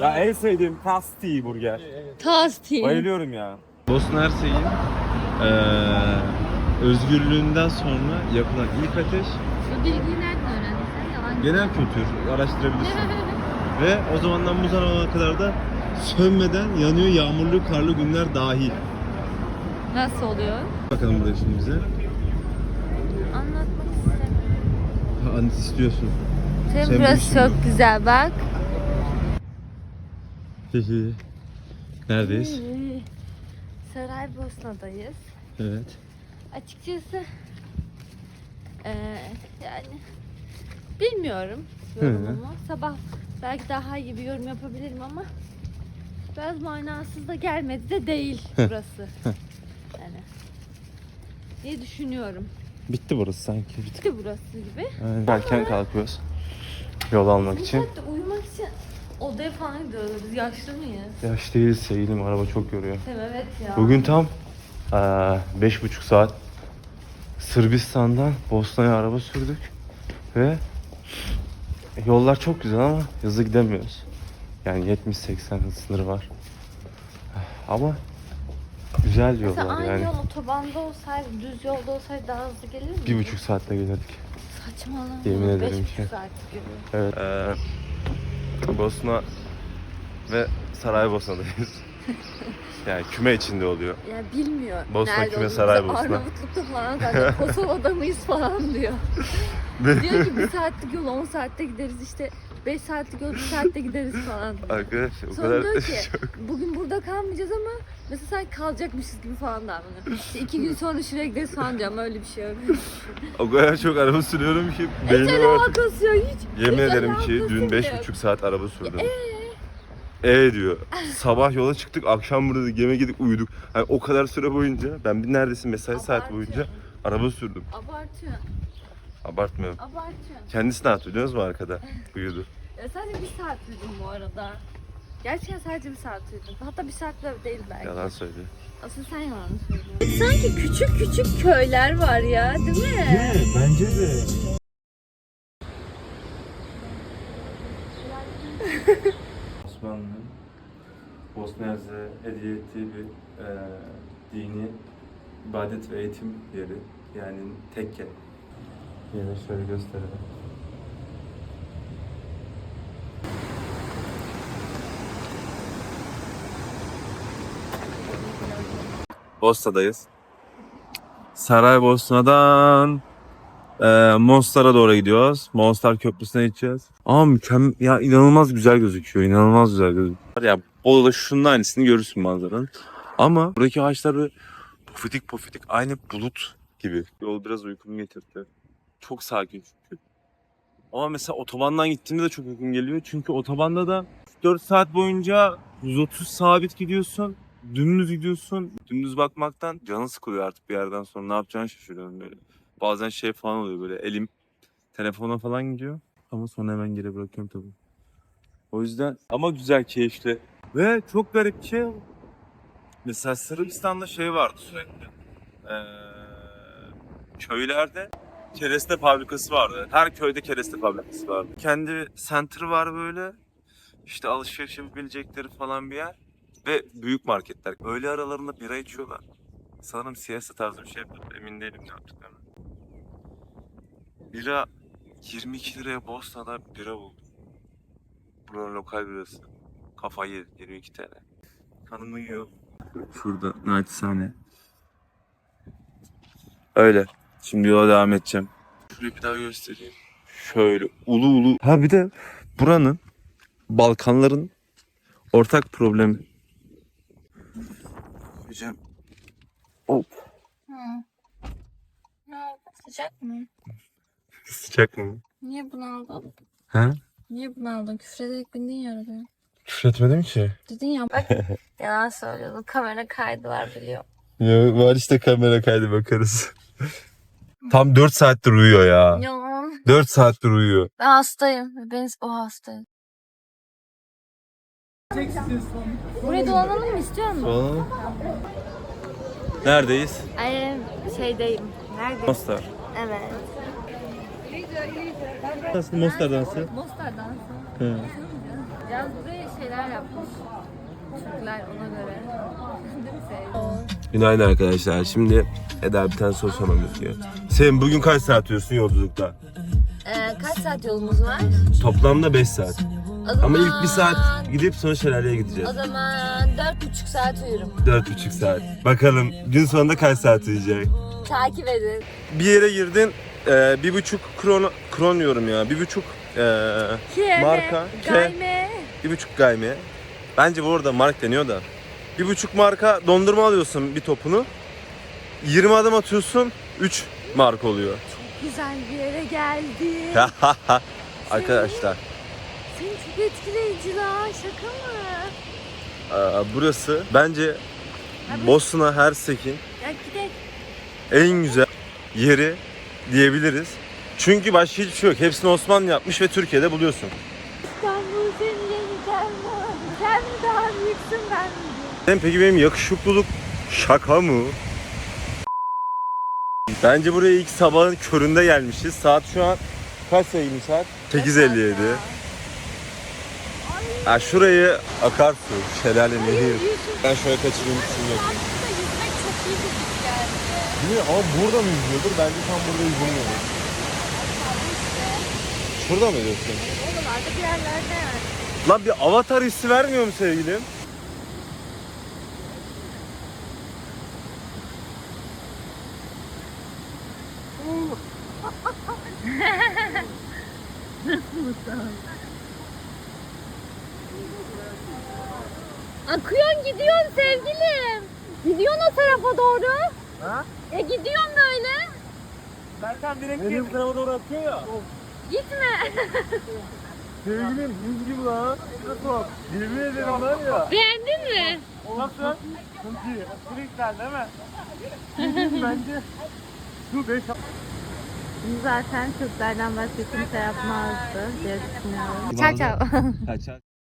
Ya en sevdiğim Tasti burger. Tasty. Bayılıyorum ya. Bosna Hersek'in eee özgürlüğünden sonra yapılan ilk ateş Bu bilgiyi nereden öğrendin sen? Yalan. genel kültür araştırabilirsin. Ve o zamandan bu zamana kadar da sönmeden yanıyor yağmurlu karlı günler dahil. Nasıl oluyor? Bakalım burada şimdi bize. Anlatmak istemiyorum. Ha, anlat istiyorsun. Senin Sen burası bilirsin çok güzel bak. Neredeyiz? Saraybosna'dayız. Evet. Açıkçası eee yani bilmiyorum Hı. yorumumu. Sabah belki daha iyi bir yorum yapabilirim ama biraz manasız da gelmedi de değil burası. yani diye düşünüyorum. Bitti burası sanki. Bitti. Bitti burası gibi. Aynen. Erken kalkıyoruz. Yol almak için. uyumak için odaya falan gidiyoruz. Biz yaşlı mıyız? Yaş değil sevgilim araba çok yoruyor. Değil mi? Evet ya. Bugün tam eee, beş buçuk saat Sırbistan'dan Bosna'ya araba sürdük ve yollar çok güzel ama hızlı gidemiyoruz. Yani 70-80 hız sınırı var. Ama güzel Mesela yollar aynı yani. yol otobanda olsaydı, düz yolda olsaydı daha hızlı gelir mi? Bir buçuk saatte gelirdik. Saçmalama. Yemin Beş ederim buçuk ki. saat gibi. Evet. Ee, Bosna ve Saraybosna'dayız. yani küme içinde oluyor. Ya bilmiyor. Bosna nerede küme. Saraybosna. Arnavutluk'ta falan zaten Kosova'da mıyız falan diyor. diyor ki bir saatlik yol 10 saatte gideriz işte 5 saatlik yol 1 saatte gideriz falan. diyor. Arkadaşlar o Sonra kadar diyor ki bugün burada kalmayacağız ama mesela sanki kalacakmışız gibi falan davranıyor. İşte iki gün sonra şuraya gideriz falan diyor ama öyle bir şey yok. o kadar çok araba sürüyorum ki Hiç beynim artık alakası yok hiç. Yemin hiç ederim ki alakası dün beş yok. buçuk saat araba sürdüm. E diyor. Sabah yola çıktık, akşam burada gemi gidip uyuduk. Hani o kadar süre boyunca ben bir neredeyse mesai saati boyunca araba sürdüm. Abartıyor. Abartmıyorum. Abartıyor. Kendisi ne yaptı biliyor musun arkada? Uyudu. Ya sadece bir saat uyudum bu arada. Gerçekten sadece bir saat uyudum. Hatta bir saat de değil belki. Yalan söylüyor. Asıl sen yalan söylüyorsun. Sanki küçük küçük köyler var ya değil mi? bence de. Osmanlı'nın Bosna Hersek'e hediye ettiği bir e, dini ibadet ve eğitim yeri. Yani tekke. Yine şöyle gösterelim. Bosna'dayız. Saraybosna'dan e, Mostar'a doğru gidiyoruz. Mostar Köprüsü'ne gideceğiz. Ama mükemmel, ya inanılmaz güzel gözüküyor. İnanılmaz güzel gözüküyor. Ya Bolu'da şunun aynısını görürsün manzaranın. Ama buradaki ağaçlar böyle pofidik pofidik aynı bulut gibi. Yol biraz uykumu getirdi. Çok sakin çünkü. Ama mesela otobandan gittiğimde de çok uykum geliyor. Çünkü otobanda da 4 saat boyunca 130 sabit gidiyorsun. Dümdüz gidiyorsun. Dümdüz bakmaktan canın sıkılıyor artık bir yerden sonra. Ne yapacağını şaşırıyorum böyle. Bazen şey falan oluyor böyle elim telefona falan gidiyor. Ama sonra hemen geri bırakıyorum tabii. O yüzden ama güzel, keyifli. Ve çok garip ki mesela Sırbistan'da şey vardı sürekli. Ee, köylerde kereste fabrikası vardı. Her köyde kereste fabrikası vardı. Kendi center var böyle. İşte alışveriş yapabilecekleri falan bir yer. Ve büyük marketler. Öğle aralarında bira içiyorlar. Sanırım siesta tarzı bir şey yapıyorlar. Emin değilim ne yaptıklarını. Bira 22 liraya Bosna'da bira buldum. Buranın lokal birası. Kafayı yedi 22 TL. Kanımı yiyor. Şurada naçizane. Öyle. Şimdi yola devam edeceğim. Şurayı bir daha göstereyim. Şöyle ulu ulu. Ha bir de buranın Balkanların ortak problemi. Hocam. Hop. Sıcak mı? Sıcak mı? Niye bunu aldın? Ha? Niye bunu aldın? Küfrederek bindin ya arabaya. Küfür etmedim ki. Dedin ya bak yalan söylüyordun. Kamera kaydı var biliyorum. Ya var işte kamera kaydı bakarız. Tam 4 saattir uyuyor ya. Yalan. 4 saattir uyuyor. Ben hastayım. Ben o hastayım. Burayı dolanalım mı istiyor musun? Neredeyiz? Ay şeydeyim. Nerede? Mostar. Evet. Nasıl Mostar dansı? Mostar dansı. Hı. Biraz buraya şeyler yapmış. Türkler ona göre. Günaydın arkadaşlar. Şimdi Eda bir tane soru sormam gerekiyor. Sen bugün kaç saat yürüyorsun yolculukta? Ee, kaç saat yolumuz var? Toplamda 5 saat. O zaman, Ama ilk bir saat gidip sonra şelaleye gideceğiz. O zaman dört buçuk saat uyurum. 4,5 saat. Bakalım gün sonunda kaç saat uyuyacak? Takip edin. Bir yere girdin, e, bir buçuk kron, kron diyorum ya. Bir buçuk e, marka. K, Gayme. bir buçuk gayme. Bence bu arada mark deniyor da. Bir buçuk marka dondurma alıyorsun bir topunu. 20 adım atıyorsun, 3 mark oluyor. Güzel bir yere geldik. Arkadaşlar Seni çok etkileyici lan. Şaka mı? e, burası bence Bosna Hersek'in Ya gidelim. en güzel yeri diyebiliriz. Çünkü başka hiçbir şey yok. Hepsini Osmanlı yapmış ve Türkiye'de buluyorsun. İstanbul seni yeniden mi? Sen mi daha büyüksün ben mi? Sen peki benim yakışıklılık şaka mı? Bence buraya ilk sabahın köründe gelmişiz. Saat şu an kaç sevgili saat? 8.57. Ha şurayı akarsu, şelale, nehir. Ben şöyle kaçırayım düşünüyorum. Yüzmek çok iyi bir fikir geldi. Değil mi? Ama burada mı yüzüyordur? Bence tam burada yüzülmüyor. Şurada mı diyorsun? Oralarda bir yerlerde yani. Lan bir avatar hissi vermiyor mu sevgilim? Akıyorsun gidiyorsun sevgilim. Gidiyorsun o tarafa doğru. Ha? E gidiyorsun böyle. Berkan direkt Benim tarafa doğru atıyor ya. Gitme. Sevgilim buz gibi lan. Nasıl bak? Yemin ederim var ya. Beğendin mi? Nasıl? Çok iyi. Aşırı güzel değil mi? Sevgilim bence. Şu 5 Zaten Türklerden başka kimse yapmazdı diye düşünüyorum. Çak çak.